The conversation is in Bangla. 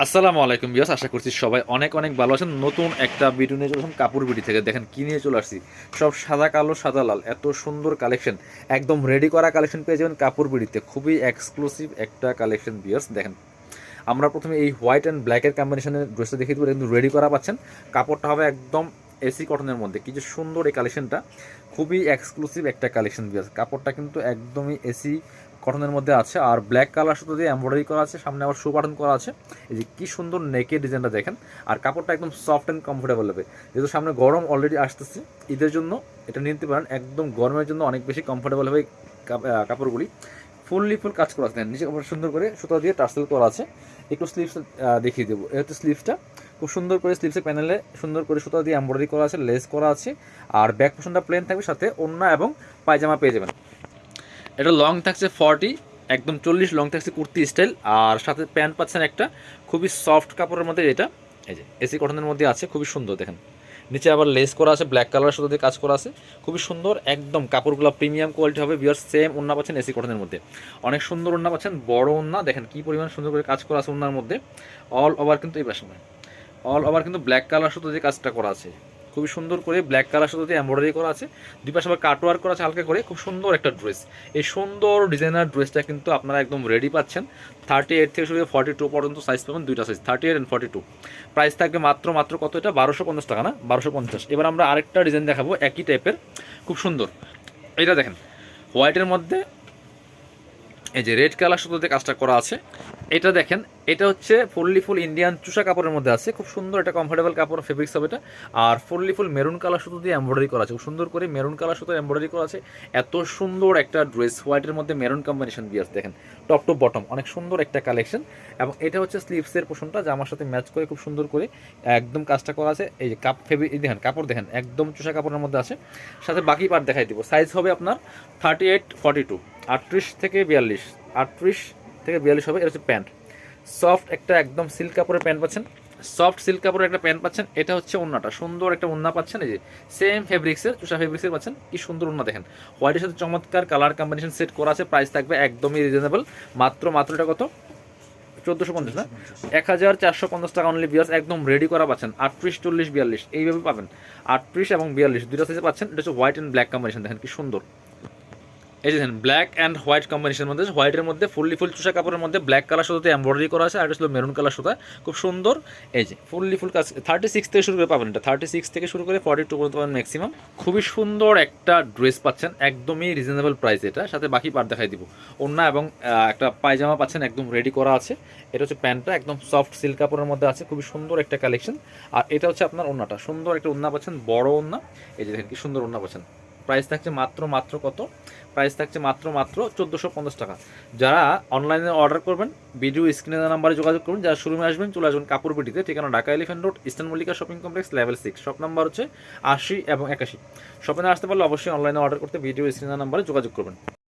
আসসালামু আলাইকুম বিয়াস আশা করছি সবাই অনেক অনেক ভালো আছেন। নতুন একটা ভিডিও নিয়ে চলে কাপড় বিডি থেকে। দেখেন কি নিয়ে চলে আসছি? সব সাদা, কালো, সাদা, লাল। এত সুন্দর কালেকশন একদম রেডি করা কালেকশন পেয়ে যাবেন কাপড় বিডিতে খুবই এক্সক্লুসিভ একটা কালেকশন বিয়ার্স দেখেন। আমরা প্রথমে এই হোয়াইট অ্যান্ড ব্ল্যাকের কম্বিনেশনের ড্রেসটা দেখিয়ে দেবো। কিন্তু রেডি করা পাচ্ছেন। কাপড়টা হবে একদম এসি কটনের মধ্যে। কি যে সুন্দর এই কালেকশনটা খুবই এক্সক্লুসিভ একটা কালেকশন বিয়ার্স কাপড়টা কিন্তু একদমই এসি কটনের মধ্যে আছে, আর ব্ল্যাক কালার সুতো দিয়ে এমব্রয়ডারি করা আছে, সামনে আবার শো করা আছে। এই যে কি সুন্দর নেকের ডিজাইনটা দেখেন, আর কাপড়টা একদম সফট অ্যান্ড কমফোর্টেবল হবে। যেহেতু সামনে গরম অলরেডি আসতেছে, ঈদের জন্য এটা নিতে পারেন, একদম গরমের জন্য অনেক বেশি কমফোর্টেবল হবে কাপ- কাপড়গুলি। ফুললি ফুল কাজ করা আছে নিচে সুন্দর করে সুতো দিয়ে টার্সেল করা আছে। একটু স্লিভস দেখিয়ে দেবো। এ হচ্ছে স্লিভসটা খুব সুন্দর করে স্লিভসের প্যানেলে সুন্দর করে সুতো দিয়ে এমব্রয়ডারি করা আছে লেস করা আছে, আর ব্যাক পোর্শনটা প্লেন থাকবে, সাথে ওড়না এবং পায়জামা পেয়ে যাবেন। এটা লং থাকছে ফর্টি একদম চল্লিশ লং থাকছে কুর্তি স্টাইল আর সাথে প্যান্ট পাচ্ছেন একটা খুবই সফট কাপড়ের মধ্যে এটা। এই যে এসি কটনের মধ্যে আছে, খুবই সুন্দর, দেখেন। নিচে আবার লেস করা আছে ব্ল্যাক কালার সাথে কাজ করা আছে। খুবই সুন্দর, একদম কাপড়গুলো প্রিমিয়াম কোয়ালিটি হবে বিয়ার সেম ওন্না পাচ্ছেন এসি কটনের মধ্যে। অনেক সুন্দর ওন্না পাচ্ছেন, বড় ওন্না দেখেন কি পরিমাণ সুন্দর করে কাজ করা আছে ওনার মধ্যে। অল ওভার কিন্তু এই পাশে অল ওভার কিন্তু ব্ল্যাক কালার সুতো দিয়ে কাজটা করা আছে। খুবই সুন্দর করে ব্ল্যাক কালার সাথে এমব্রয়ডারি করা আছে। দুই পাশে আবার কাটওয়ার্ক করা আছে হালকা করে, খুব সুন্দর একটা ড্রেস এই সুন্দর ডিজাইনার ড্রেসটা কিন্তু আপনারা একদম রেডি পাচ্ছেন। থার্টি এইট থেকে শুরু ফর্টি টু পর্যন্ত সাইজ পাবেন, দুইটা size thirty eight and forty two price থাকবে মাত্র মাত্র কত এটা? বারোশো পঞ্চাশ টাকা না? বারোশো পঞ্চাশ। এবার আমরা আরেকটা ডিজাইন দেখাবো, একই টাইপের খুব সুন্দর। এটা দেখেন হোয়াইটের মধ্যে এই যে রেড কালার সুতোতে কাজটা করা আছে, এটা দেখেন, এটা হচ্ছে ফুললি ফুল ইন্ডিয়ান চুষা কাপড়ের মধ্যে আছে, খুব সুন্দর একটা কমফোর্টেবল কাপড় ফেব্রিক্স হবে এটা। আর ফুললি ফুল মেরুন কালার সুতো দিয়ে এমব্রয়ডারি করা আছে, খুব সুন্দর করে মেরুন কালার সুতো এমব্রয়ডারি করা আছে। এত সুন্দর একটা ড্রেস হোয়াইটের মধ্যে মেরুন কম্বিনেশন দিয়ে আছে, দেখেন টপ টু বটম অনেক সুন্দর একটা কালেকশন এবং এটা হচ্ছে স্লিভসের পোষণটা জামার সাথে ম্যাচ করে খুব সুন্দর করে একদম কাজটা করা আছে। এই যে কাপ ফেব্রিক দেখেন, কাপড় দেখেন, একদম চুষা কাপড়ের মধ্যে আছে। সাথে বাকি পার্ট দেখাই দিব সাইজ হবে আপনার থার্টি এইট ফর্টি টু আটত্রিশ থেকে বিয়াল্লিশ। আটত্রিশ থেকে বিয়াল্লিশ হবে এটা হচ্ছে প্যান্ট। সফট একটা একদম সিল্ক কাপড়ের প্যান্ট পাচ্ছেন। সফট সিল্ক কাপড়ের একটা প্যান্ট পাচ্ছেন এটা হচ্ছে ওন্নাটা। সুন্দর একটা ওন্না পাচ্ছেন এই যে সেম ফেব্রিক্সের চুষা ফেব্রিক্সের পাচ্ছেন কি সুন্দর ওন্না দেখেন। হোয়াইটের সাথে চমৎকার কালার কম্বিনেশন সেট করা আছে প্রাইস থাকবে একদমই রিজনেবল মাত্র মাত্র এটা কত? চোদ্দোশো পঞ্চাশ না? এক হাজার চারশো পঞ্চাশ টাকা অনলি বিয়ার্স একদম রেডি করা পাচ্ছেন। আটত্রিশ চল্লিশ বিয়াল্লিশ এইভাবে পাবেন। আটত্রিশ এবং বিয়াল্লিশ দুটো সাইজে পাচ্ছেন এটা হচ্ছে হোয়াইট অ্যান্ড ব্ল্যাক কম্বিনেশন দেখেন কি সুন্দর। এই যে দেখেন ব্ল্যাক অ্যান্ড হোয়াইট কম্বিনেশনের মধ্যে হোয়াইটের মধ্যে ফুললি ফুল চুষা কাপড়ের মধ্যে ব্ল্যাক কালার সুতোতে এমব্রয়ডারি করা আছে, আর ছিল মেরুন কালার সুতা। খুব সুন্দর। এই যে, ফুললি ফুল কাজ থার্টি সিক্স থেকে শুরু করে পাবেন এটা। থার্টি সিক্স থেকে শুরু করে ফর্টি টু পর্যন্ত পাবেন ম্যাক্সিমাম খুবই সুন্দর একটা ড্রেস পাচ্ছেন, একদমই রিজনেবল প্রাইস এটা। সাথে বাকি পার্ট দেখাই দিব। ওড়না এবং একটা পায়জামা পাচ্ছেন, একদম রেডি করা আছে। এটা হচ্ছে প্যান্টটা, একদম সফট সিল্ক কাপড়ের মধ্যে আছে। খুবই সুন্দর একটা কালেকশন আর এটা হচ্ছে আপনার ওড়নাটা। সুন্দর একটা ওড়না পাচ্ছেন, বড় ওড়না। এই যে দেখেন, কি সুন্দর ওড়না পাচ্ছেন। প্রাইস থাকছে মাত্র মাত্র কত? প্রাইস থাকছে মাত্র মাত্র চোদ্দোশো পঞ্চাশ টাকা। যারা অনলাইনে অর্ডার করবেন, ভিডিও স্ক্রিনে নাম্বারে যোগাযোগ করবেন যারা শোরুমে আসবেন, চলে আসবেন কাপড় ঠিকানা Dhaka Elephant Road, Eastern Mallika Shopping Complex, level six. Shop number হচ্ছে আশি এবং একাশি। শপিংয়ে আসতে পারলে অবশ্যই অনলাইনে অর্ডার করতে ভিডিও স্ক্রিনে নাম্বারে যোগাযোগ করবেন।